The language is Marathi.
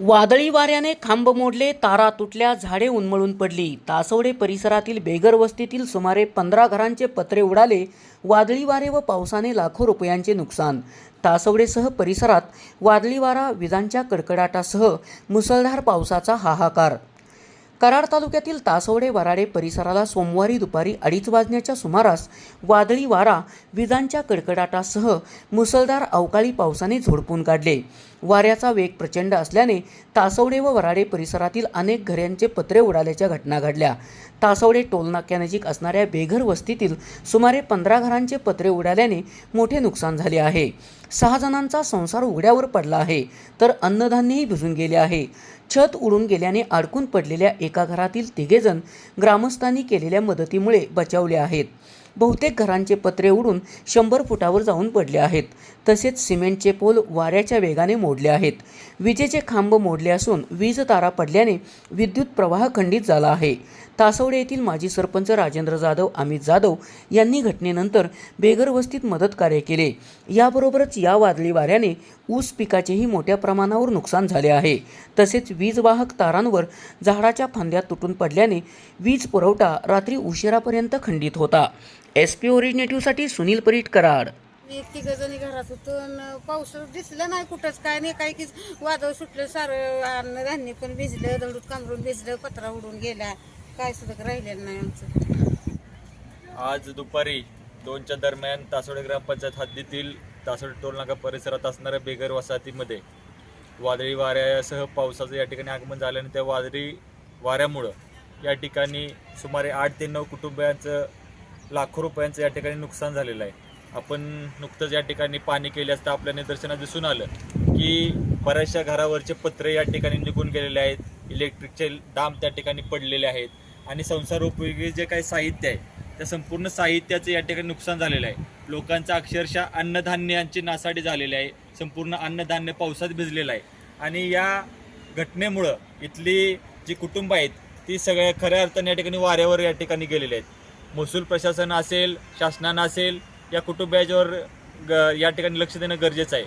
वादळी वाऱ्याने खांब मोडले तारा तुटल्या झाडे उन्मळून पडली. तासवडे परिसरातील बेगर वस्तीतील सुमारे पंधरा घरांचे पत्रे उडाले. वादळी वारे व पावसाने लाखो रुपयांचे नुकसान. तासवडेसह परिसरात वादळी वारा विजांच्या कडकडाटासह मुसळधार पावसाचा हाहाकार कराड तालुक्यातील तासवडे वराडे परिसराला सोमवारी दुपारी अडीच वाजण्याच्या सुमारास वादळी वारा विजांच्या कडकडाटासह मुसळधार अवकाळी पावसाने झोडपून काढले. वाऱ्याचा वेग प्रचंड असल्याने तासवडे व वराडे परिसरातील अनेक घरांचे पत्रे उडाल्याच्या घटना घडल्या. तासवडे टोलनाक्यानजीक असणाऱ्या बेघर वस्तीतील सुमारे पंधरा घरांचे पत्रे उडाल्याने मोठे नुकसान झाले आहे. सहा जणांचा संसार उघड्यावर पडला आहे तर अन्नधान्यही भिजून गेले आहे. छत उडून गेल्याने अडकून पडलेल्या एक घरातील तिघेजण ग्रामस्थांनी केलेल्या मदतीमुळे बचावले आहेत. बहुतेक घरांचे पत्रे उडून शंभर फुटावर जाऊन पडले आहेत. तसेच सिमेंटचे पोल वाऱ्याच्या वेगाने मोडले आहेत. विजेचे खांब मोडले असून वीज तारा पडल्याने विद्युत प्रवाह खंडित झाला आहे. तासवडे येथील माजी सरपंच राजेंद्र जाधव अमित जाधव यांनी घटनेनंतर बेगरवस्तीत मदत कार्य केले. याबरोबरच या वादळी वाऱ्याने ऊस पिकाचेही मोठ्या प्रमाणावर नुकसान झाले आहे. तसेच वीज वाहक तारांवर झाडाच्या फांद्या तुटून पडल्याने वीज पुरवठा रात्री उशिरापर्यंत खंडित होता. एस पी ओरिजिनेटिव्हसाठी सुनील परीट कराड. मी तिघ जणी घरात होतो अन पाऊस दिसलं नाही कुठंच. काय नाही काय की वादळ सुटलं सारं अन्न धान्य पण भिजलं दळूत कांबरून भिजलं पत्रा उडून गेला काय सुद्धा राहिलेलं नाही आमचं. आज दुपारी दोनच्या दरम्यान तासोडे ग्रामपंचायत हद्दीतील तासोडे टोलनाका परिसरात असणाऱ्या बेघर वसाहतीमध्ये वादळी वाऱ्यासह पावसाचं या ठिकाणी आगमन झाल्याने त्या वादळी वाऱ्यामुळं या ठिकाणी सुमारे आठ ते नऊ कुटुंबियांचं लाखो रुपयांचं या ठिकाणी नुकसान झालेलं आहे. आपण नुकतंच या ठिकाणी पाणी केले असता आपल्या निदर्शनात दिसून आलं की बऱ्याचशा घरावरचे पत्रे या ठिकाणी निघून गेलेले आहेत. इलेक्ट्रिकचे डाम त्या ठिकाणी पडलेले आहेत. आणि संसार उपयोगी जे काही साहित्य आहे त्या संपूर्ण साहित्याचं या ठिकाणी नुकसान झालेलं आहे. लोकांचं अक्षरशः अन्नधान्यांची नासाडी झालेली आहे. संपूर्ण अन्नधान्य पावसात भिजलेलं आहे. आणि या घटनेमुळं इथली जी कुटुंब आहेत ती सगळ्या खऱ्या अर्थाने या ठिकाणी वाऱ्यावर या ठिकाणी गेलेले आहेत. महसूल प्रशासन असेल शासनानं असेल या कुटुंबियाच्यावर ग या ठिकाणी लक्ष देणं गरजेचं आहे.